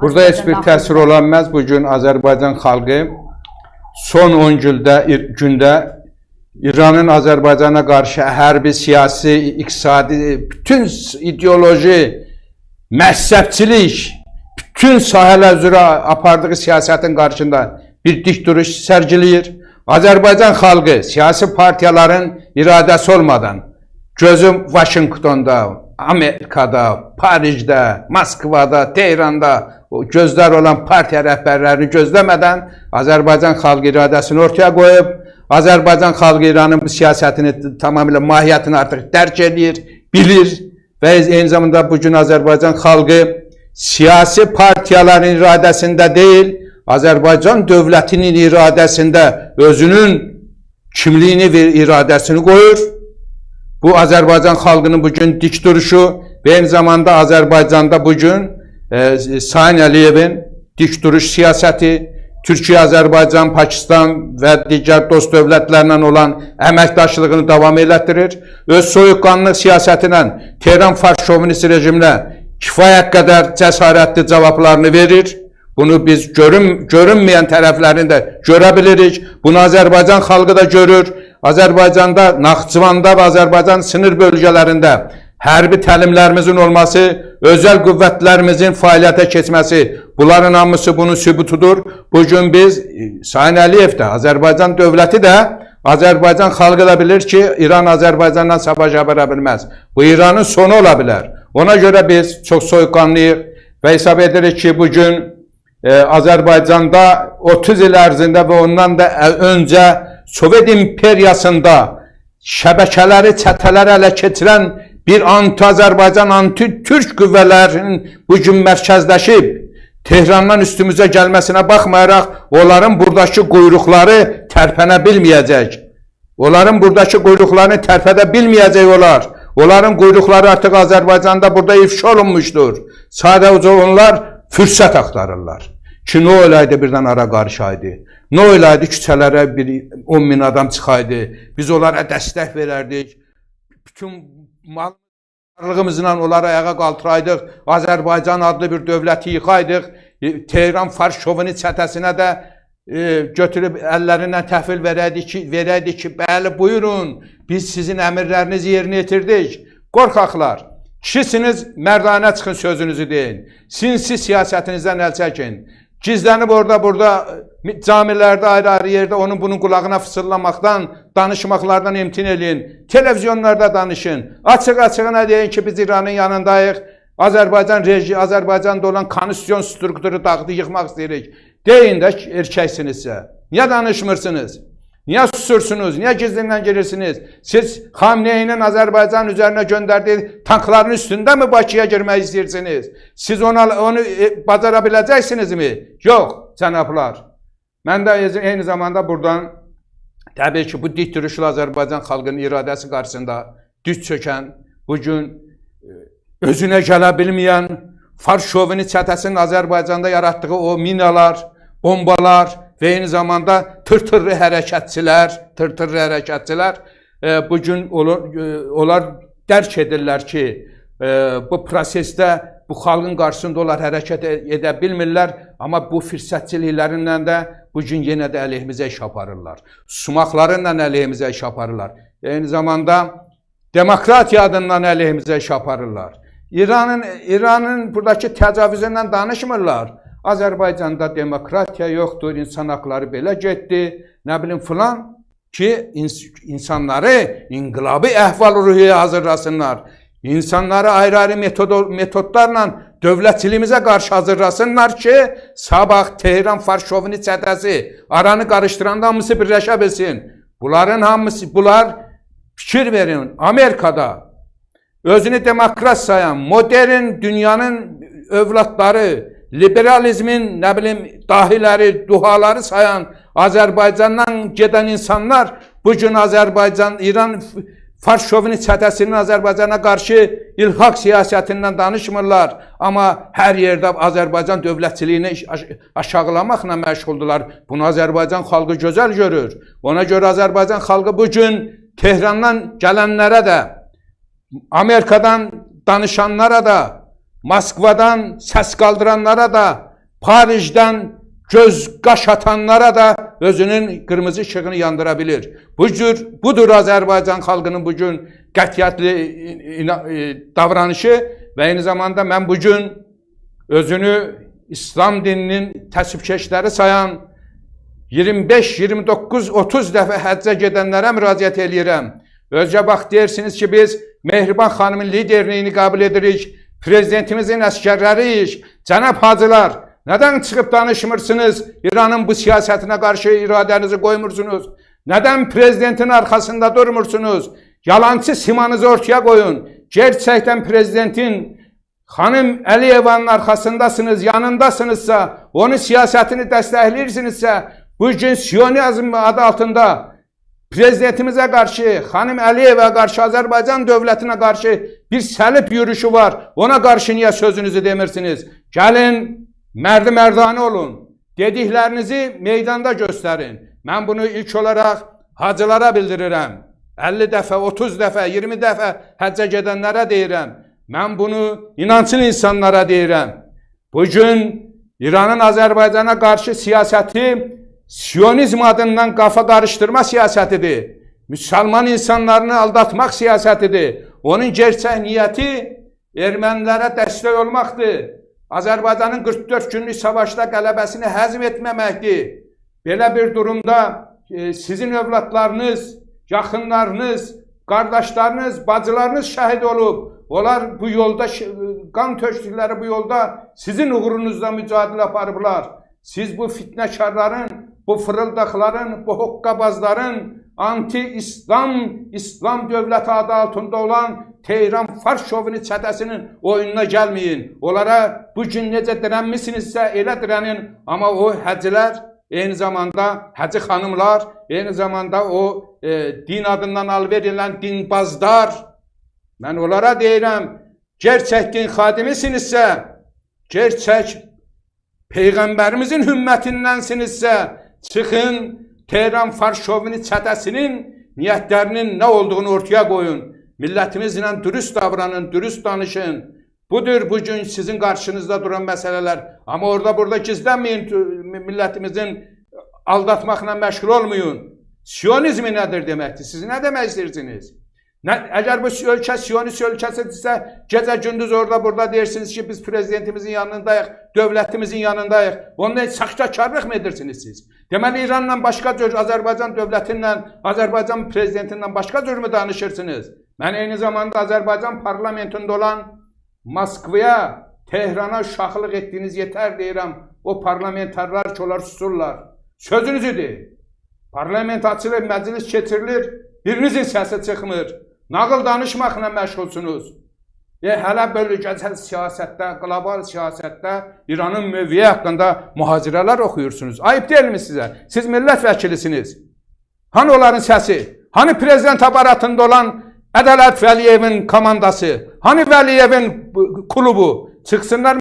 Burada heç bir təsir ola bilməz. Bu gün Azərbaycan xalqı son 10 gündə gündə İranın Azərbaycana qarşı hərbi, siyasi, iqtisadi, bütün ideoloji, məhzəbçilik, bütün sahələr üzrə apardığı siyasətin qarşısında bir dik duruş sərgiləyir. Azərbaycan xalqı siyasi partiyaların iradəsi olmadan gözüm Vaşinqtonda, Amerikada, Parisdə, Moskvada, Tehranda gözlər olan partiya rəhbərlərini gözləmədən Azərbaycan xalq iradəsini ortaya qoyub, Azərbaycan xalqı İranın bu siyasətini tamamilə mahiyyətini artıq dərk edir, bilir və eyni zamanda bu gün Azərbaycan xalqı siyasi partiyaların iradəsində deyil, Azərbaycan dövlətinin iradəsində özünün kimliyini və iradəsini qoyur. Bu Azərbaycan xalqının bugün dik duruşu və eyni zamanda Azərbaycanda bugün e, Sayın Əliyevin dik duruş siyasəti, Türkiyə, Azərbaycan, Pakistan və digər dost dövlətlərlə olan əməkdaşlığını davam elətdirir. Öz soyuqqanlıq siyasətinə Tehran fars şovinist rejiminə kifayət qədər cəsarətli cavablarını verir. Bunu biz görün, görünməyən tərəflərini də. Bunu Azərbaycan xalqı da görür. Azərbaycanda, Naxçıvanda və Azərbaycan sınır bölgələrində hərbi təlimlərimizin olması, özəl qüvvətlərimizin fəaliyyətə keçməsi, bunların hamısı bunun sübutudur. Bugün biz, Sayın Əliyev də, Azərbaycan dövləti də, Azərbaycan xalqı da bilir ki, İran Azərbaycandan savaş apara bilməz. Bu İranın sonu ola bilər. Ona görə biz çox soyuqqanlıyıq və hesab edirik ki, bugün e, Azərbaycanda 30 il ərzində və ondan da öncə Sovet imperiyasında şəbəkələri, çətələri ələ keçirən bir anti-Azərbaycan, anti-Türk qüvvələrinin bugün mərkəzləşib Tehrandan üstümüzə gəlməsinə baxmayaraq onların buradakı quyruqları tərpənə bilməyəcək. Onların buradakı quyruqlarını tərpədə bilməyəcək olar. Onların quyruqları artıq Azərbaycanda burada ifşa olunmuşdur. Sadəcə onlar fürsət axtarırlar. Ki nə olaydı birdən ara qarışaydı. Nə olaydı küçələrə bir 10 min adam çıxaydı. Biz onlara dəstək verərdik. Bütün mal varlığımızla onları ayağa qaldıraydıq. Azərbaycan adlı bir dövləti yıxaydıq. E, Tehran fars şovini çətəsinə də e, götürüb əllərindən təhvil verəydik ki, verəydik ki, bəli buyurun, biz sizin əmrlərinizi yerinə yetirdik. Qorxaqlar, kişisiniz, mərdanə çıxın sözünüzü deyin. Sinsi siyasətinizdən əl çəkin. Gizlənib orada, burada e, camilərdə ayrı-ayrı yerdə onun bunun qulağına fısıldamaqdan, danışmaqlardan imtin eləyin. Televizyonlarda danışın. Açıq-açığına deyin ki, biz İranın yanındayıq. Azərbaycan reji, Azərbaycanda olan konstitusyon strukturu dağıdı yıxmaq istəyirik. Deyin də erkəksinizsə. Niyə danışmırsınız? Niyə susursunuz? Niyə gizlindən girirsiniz? Siz Xamneyinin Azərbaycan üzərinə göndərdiyi tankların üstündə mi Bakıya girmək istəyirsiniz? Siz ona, onu e, bacara biləcəksinizmi? Yox, cənablar. Mən də eyni- eyni zamanda buradan təbii ki, bu dik duruşlu Azərbaycan xalqının iradəsi qarşısında düz çökən, bugün özünə gələ bilməyən, fars şovini çətəsinin Azərbaycanda yaratdığı o minalar, bombalar və eyni zamanda tırtırlı hərəkətçilər, tırtırlı hərəkətçilər e, bu gün e, onlar dərk edirlər ki, e, bu prosesdə bu xalqın qarşısında onlar hərəkət e- edə bilmirlər, amma bu fürsətçiliklərindən də bu gün yenə də əleyhimizə iş aparırlar. Sumaqlarıyla əleyhimizə iş aparırlar. Eyni zamanda demokratiya adından əleyhimizə iş aparırlar. İranın İranın buradakı təcavüzündən danışmırlar. Azərbaycanda demokratiya yoxdur, insan haqları belə getdi, nə bilim filan ki ins insanları inqilabi əhval-ruhiyyə hazırlasınlar. İnsanları ayrı-ayrı metod metodlarla dövlətçiliyimizə qarşı hazırlasınlar ki, sabah Tehran fars şovini çətəsi aranı qarışdıranda hamısı birləşə bilsin. Bunların hamısı bunlar fikir verin. Amerikada özünü demokrat sayan, modern dünyanın övladları, liberalizmin nə bilim dahiləri, duhaları sayan Azərbaycandan gedən insanlar bu gün Azərbaycan, İran fars şovini çətəsinin Azərbaycana qarşı ilhaq siyasətindən danışmırlar, amma hər yerdə Azərbaycan dövlətçiliyini aş- aşağılamaqla məşğuldular. Bunu Azərbaycan xalqı gözəl görür. Ona görə Azərbaycan xalqı bu gün Tehrandan gələnlərə də Amerikadan danışanlara da, Moskvadan səs qaldıranlara da Parijdən göz qaş atanlara da özünün qırmızı işığını yandıra bilir. Bu budur Azərbaycan xalqının bu gün qətiyyətli ina- e, davranışı və eyni zamanda mən bu gün özünü İslam dininin təsbihkeşləri sayan 25, 29, 30 dəfə həccə gedənlərə müraciət eləyirəm. Özcə bax deyirsiniz ki, biz Mehriban xanımın liderliyini qəbul edirik, prezidentimizin əskərləriyik. Cənab hacılar, nədən çıxıb danışmırsınız? İranın bu siyasətinə qarşı iradənizi qoymursunuz. Nədən prezidentin arxasında durmursunuz? Yalancı simanızı ortaya qoyun. Gerçəkdən prezidentin Xanım Əliyevanın arxasındasınız, yanındasınızsa, onun siyasətini dəstəkləyirsinizsə, bu gün Siyonizm adı altında prezidentimizə qarşı, xanım Əliyevə qarşı, Azərbaycan dövlətinə qarşı bir səlib yürüyüşü var. Ona qarşı niyə sözünüzü demirsiniz? Gəlin, mərdi mərdanə olun. Dediklərinizi meydanda göstərin. Mən bunu ilk olaraq hacılara bildirirəm. 50 dəfə, 30 dəfə, 20 dəfə həccə gedənlərə deyirəm. Mən bunu inanclı insanlara deyirəm. Bugün İranın Azərbaycana qarşı siyasəti Siyonizm adından qafa qarışdırma siyasətidir. Müsəlman insanlarını aldatmaq siyasətidir. Onun gerçək niyyəti ermənilərə dəstək olmaqdır. Azərbaycanın 44 günlük savaşda qələbəsini həzm etməməkdir. Belə bir durumda e, sizin övladlarınız, yaxınlarınız, qardaşlarınız, bacılarınız şəhid olub. Onlar bu yolda qan tökdükləri bu yolda sizin uğrunuzda mücadilə aparıblar. Siz bu fitnəkarların, bu fırıldaqların, bu hoqqabazların anti-İslam, İslam dövləti adı altında olan Tehran Fars şovini çətəsinin oyununa gəlməyin. Onlara bu gün necə dirənmisinizsə elə dirənin. Amma o həcilər eyni zamanda hacı xanımlar, eyni zamanda o e, din adından alver edilən dinbazlar. Mən onlara deyirəm, gerçək din xadimisinizsə, gerçək Peyğəmbərimizin ümmətindənsinizsə, çıxın Tehran Fars şovini çətəsinin niyyətlərinin nə olduğunu ortaya qoyun. Millətimizlə dürüst davranın, dürüst danışın. Budur bu gün sizin qarşınızda duran məsələlər. Amma orada burada gizlənməyin, millətimizin aldatmaqla məşğul olmayın. Siyonizmi nədir deməkdir? Siz nə demək istəyirsiniz? Nə, əgər bu ölkə Siyonist ölkəsidirsə, gecə gündüz orada burada deyirsiniz ki, biz prezidentimizin yanındayıq, dövlətimizin yanındayıq. Onda saxtakarlıq mı edirsiniz siz? Deməli İranla başqa cür, Azərbaycan dövlətindən, Azərbaycan prezidentindən başqa cür mü danışırsınız? Mən eyni zamanda Azərbaycan parlamentində olan Moskvaya, Tehrana uşaqlıq etdiyiniz yetər deyirəm. O parlamentarlar ki, onlar susurlar. Sözünüzü deyin. Parlament açılır, məclis keçirilir, birinizin səsi çıxmır. Nağıl danışmaqla məşğulsunuz. E, hələ bölgəsəl siyasətdə, qlobal siyasətdə İranın mövqeyi haqqında mühazirələr oxuyursunuz. Ayıb deyilmi sizə? Siz millət vəkilisiniz. Hani onların səsi? Hani prezident aparatında olan Ədalət Vəliyevin komandası? Hani Vəliyevin bu- klubu? Çıxsınlar